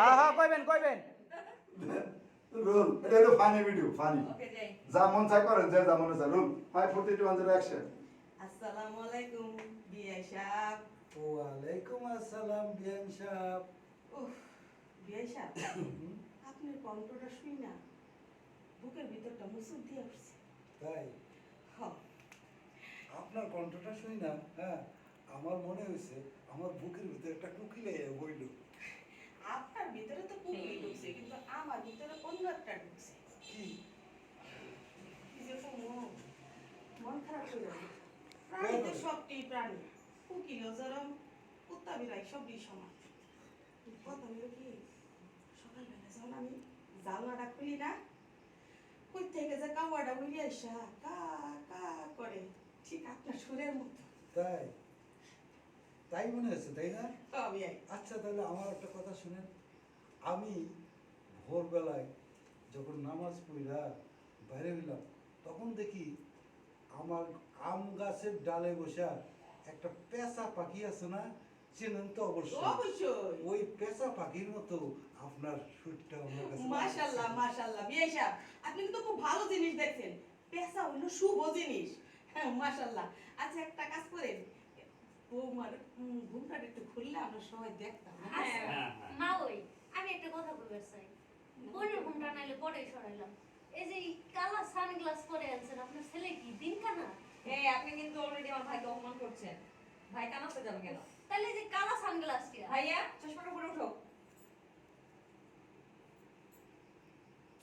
হ্যাঁ হ্যাঁ কইবেন কইবেন। রুল এটা হলো ফানি ভিডিও ফানি যা মন চাই করেন যে যা মনে চায়। Rule five forty two hundred action আসসালামু আলাইকুম বিয়ে সাহেব। ওয়ালাইকুম আসসালাম বিয়ান সাহেব। উফ বিয়ে সাহেব আপনার কণ্ঠটা শুই না। বুকের ভিতরটা মুসুর দিয়ে উঠছে তাই? হ আপনার কণ্ঠটা শুই না হ্যাঁ আমার মনে হয়েছে আমার বুকের ভিতরে একটা কুকিলে বইল আপনার ভিতরে তো কুকুরি ঢুকছে কিন্তু আমার ভিতরে অন্য একটা ঢুকছে। কি কি যে মন খারাপ হয়ে যাবে। সবটি প্রাণী যেরম কুত্তা বিড়াই সবই সমান। কথা হলো কি সকালবেলা যখন আমি জানলাটা খুলি না কই থেকে যে কাওয়াটা উড়ি আইসা কা কা করে ঠিক আপনার সুরের মতো। তাই? তাই মনে হয়েছে তাই না? আচ্ছা তাহলে আমার একটা কথা শুনেন। আমি ভোরবেলায় যখন নামাজ পড়িরা বাইরে হইলাম তখন দেখি আমার আম গাছের ডালে বসা একটা পেঁচা পাখি আছে না চেনেন তো অবশ্যই। ওই পেঁচা পাখির মতো আপনার সুরটা আমার কাছে বিয়ে সাহেব আপনি কিন্তু খুব ভালো জিনিস দেখছেন। পেঁচা হইল শুভ জিনিস। হ্যাঁ মাশাল্লাহ আচ্ছা একটা কাজ করেন। বৌমার উম, ঘুমটা একটু খুললে আমরা সবাই দেখতাম হ্যাঁ আচ্ছা, মা ওই আমি একটা কথা কইবার চাই। বোনের ঘুমটা নাইলে পরে সরাইলাম। এই যে কালা সানগ্লাস পরে আনছেন আপনার ছেলে কি দিন কানা? এই আপনি কিন্তু অলরেডি আমার ভাইকে অপমান করছেন। ভাই কানাতে যাবে কেন? তাহলে এই যে কালা সানগ্লাস কি ভাইয়া চশমাটা পরে উঠো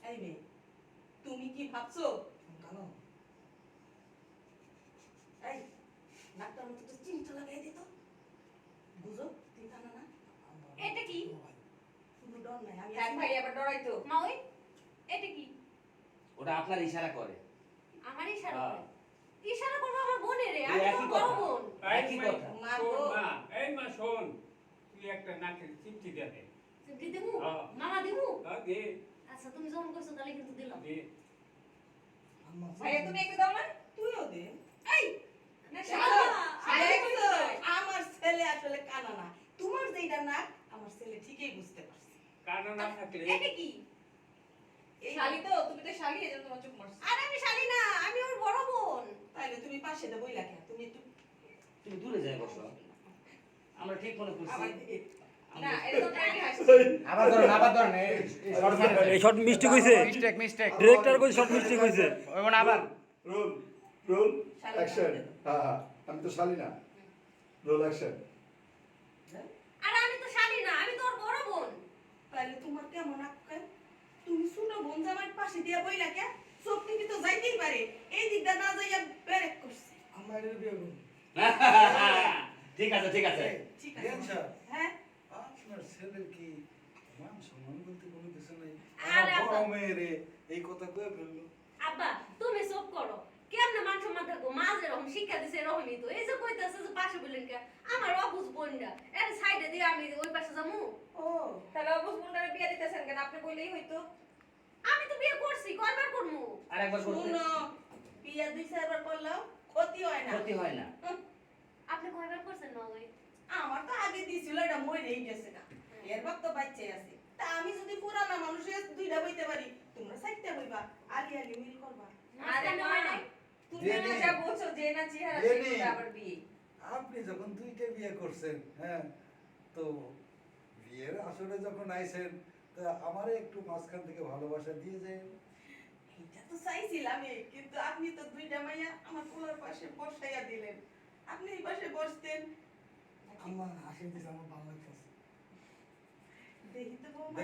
এই মেয়ে তুমি কি ভাবছ? কেন এই নাকটার মতো একটা চিমটা লাগাই দিত বুঝো তিন কানা না এটা কি কোনো ডর নাই আমি এক ভাই আবার ডরাইতো মা ওই এটা কি? ওটা আপনার ইশারা করে। আমার ইশারা হ্যাঁ। করে? ইশারা করব আমার বোনের রে আমি একই কথা। বোন। একই কথা। মা মা, এই মা শোন। তুই একটা নাকের চিমটি দে দে। চিমটি হ্যাঁ। মামা দিমু হ্যাঁ, দে, আচ্ছা তুমি যখন করছ তাহলে কিন্তু দিলাম। দে। ভাইয়া তুমি একটু দাও না। তুইও দে। এই না শালা, দেখছ? আমার ছেলে আসলে কানা না তোমার যেটা না আমার ছেলে ঠিকই বুঝতে পারছে কানা না থাকলে। এটা কি? শালি তো তুমি তো শালি এজন্য তোমার চোখ মারছো। আর আমি শালি না আমি ওর বড় বোন। তাইলে তুমি পাশে দে বইলা কেন তুমি একটু তুমি দূরে যাই বসো। আমরা ঠিক মনে করছি। না এটা তো প্রাণী হাসছে আবার ধরেন আবার ধরেন এই শর্ট মিস্টেক হইছে মিস্টেক মিস্টেক ডিরেক্টর কই শর্ট মিস্টেক হইছে ওই মনে আবার। রুল রুল অ্যাকশন হ্যাঁ হ্যাঁ আমি তো শালি না। রুল অ্যাকশন আমি তো শালি না আমি তো ওর বড় বোন তাইলে তোমার কেমন তুমি ছোট বোন জামার পাশে দিয়া বইলা কে সব তো যাইতেই পারে। এই দিকটা না যাইয়া ব্রেক করছে। আমার বিয়ে করুন। ঠিক আছে ঠিক আছে। ঠিক আছে। হ্যাঁ? আপনার ছেলের কি মান সম্মান বলতে কোনো কিছু নাই? আরে বড়। মেয়েরে এই কথা কয়ে ফেলল। আব্বা তুমি চুপ করো কেমনে মান সম্মান থাকব মা যেরকম শিক্ষা দিছে এরকমই তো। এই যে কইতাছে যে পাশে বললেন কে? আমার অবুঝ বোনরা। এর সাইডে দিয়ে আমি ওই পাশে যাব। ও তাহলে অবুজ মুন্ডারে বিয়ে দিতেছেন কেন? আপনি কইলেই হইতো। আমি তো বিয়ে করছি কয়বার করব? আর একবার করতে। শুনো বিয়া দুই চারবার করলেও ক্ষতি হয় না। ক্ষতি হয় না। আপনি কয়বার করছেন না ওই? আমার তো আগে দিছিল এটা মরেই গেছে না। এর বাপ তো বাচ্চাই আছে। তা আমি যদি পুরানা মানুষের দুইটা বইতে পারি তোমরা চারটা বইবা আলি আলি মিল করবা। আরে নাই? তুমি না না চেহারা আবার বিয়ে। আপনি যখন দুইটা বিয়ে করছেন হ্যাঁ তো বিয়ের আসরে যখন আইছেন তা আমারে একটু মাঝখান থেকে ভালোবাসা দিয়ে যায় এটা তো চাইছিলাম কিন্তু আপনি তো দুইটা মাইয়া আমার কোলার পাশে বসাইয়া দিলেন। আপনি এই পাশে বসতেন। আমার হাসি দিছে আমার ভালো লাগতেছে দেখি তো বৌমা